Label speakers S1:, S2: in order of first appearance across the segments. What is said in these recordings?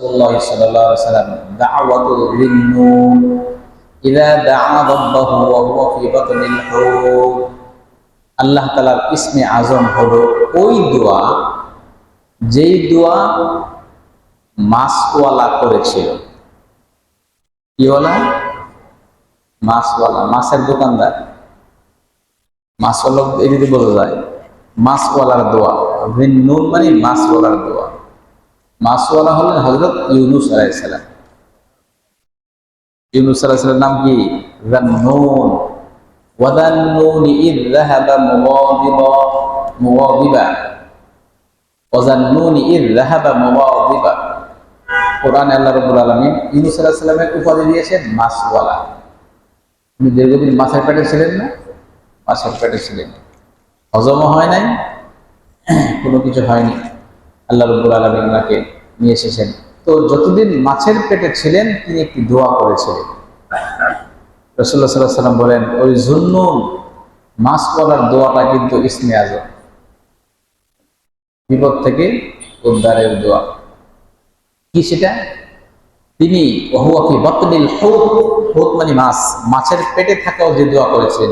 S1: الله صلى الله عليه وسلم دعوة ذي النون إذا دعا ربه وهو في بطن الحوت আল্লাহ তালার ইসমে আজম হলো ওই দোয়া যেই দোয়া মাসওয়ালা করেছিল কিওয়ালা মাসওয়ালা মাছের দোকানদার মাসওয়ালা এদিকে বোঝা যায় মাসওয়ালার দোয়া নুন মানে মাসওয়ালার দোয়া মাসওয়ালা হলেন হজরত ইউনুস আলাইসালাম ইউনুস আলাইসালাম নাম কি? আল্লাহ দিয়েছেন দীর্ঘদিন মাছের পেটে ছিলেন না? মাছের পেটে ছিলেন। হজমও হয় নাই? কোনো কিছু হয়নি। আল্লাহ রব্বুল আলমিন ওনাকে নিয়ে এসেছেন। তো যতদিন মাছের পেটে ছিলেন, তিনি একটি দোয়া করেছিলেন। রসুল্লাহ সাল্লাহ সাল্লাম বলেন, ওই জুন্নুন, মাছ বলার দোয়াটা কিন্তু ইসমে আজম। বিপদ থেকে উদ্ধারের দোয়া। কি সেটা? তিনি ওহুয়াফি বতনিল হুত। মানে মাছ। মাছের পেটে থাকাও যে দোয়া করেছেন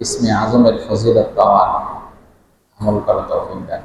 S1: ইসমে আজমের ফজিলত পাওয়ার আমল করা তৌফিক দান